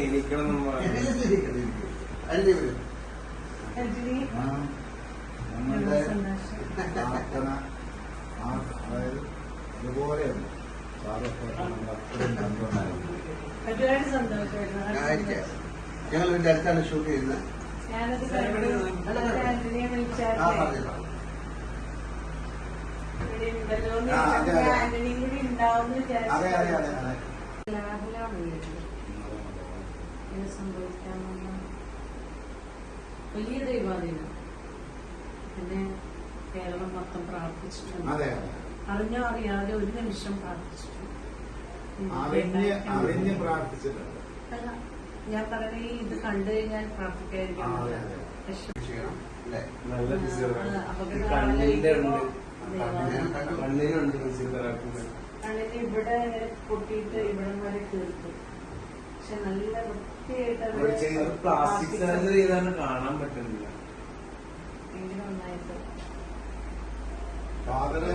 എണീക്കണം നമ്മളുടെ പ്രാർത്ഥന അതായത് ഇതുപോലെയാണ്. ഞങ്ങൾ ഇതിന്റെ അടുത്താണ് ഷൂട്ട് ചെയ്യുന്നത്. അതെ. അതെ. അതെ അതെ അതെ അതെ ലാഭിലാണ് വീട്ടിൽ ഇത് സംഭവിക്കാമെന്ന വലിയ ദൈവാധീനം. പിന്നെ കേരളം മൊത്തം പ്രാർത്ഥിച്ചിട്ടുണ്ട്. അറിഞ്ഞോ അറിയാതെ ഒരു നിമിഷം പ്രാർത്ഥിച്ചിട്ടുണ്ട്. അറിഞ്ഞ് അറിഞ്ഞ് പ്രാർത്ഥിച്ചിട്ടുണ്ട്. അല്ല, ഞാൻ പറഞ്ഞ ഇത് കണ്ടു കഴിഞ്ഞാൽ പ്രാർത്ഥിക്കായിരിക്കും. കണ്ണിനുണ്ട് ഫിസിയോതെറാപ്പി. കണ്ണിന് ഇവിടെ ഇങ്ങനെ പൊട്ടിയിട്ട് ഇവിടം വരെ തീർത്തു. പക്ഷെ നല്ല വൃത്തിയായിട്ട് പ്ലാസ്റ്റിക് സർജറി ചെയ്താണ് കാണാൻ പറ്റുന്നില്ല. നന്നായിട്ട്. ഫാദർ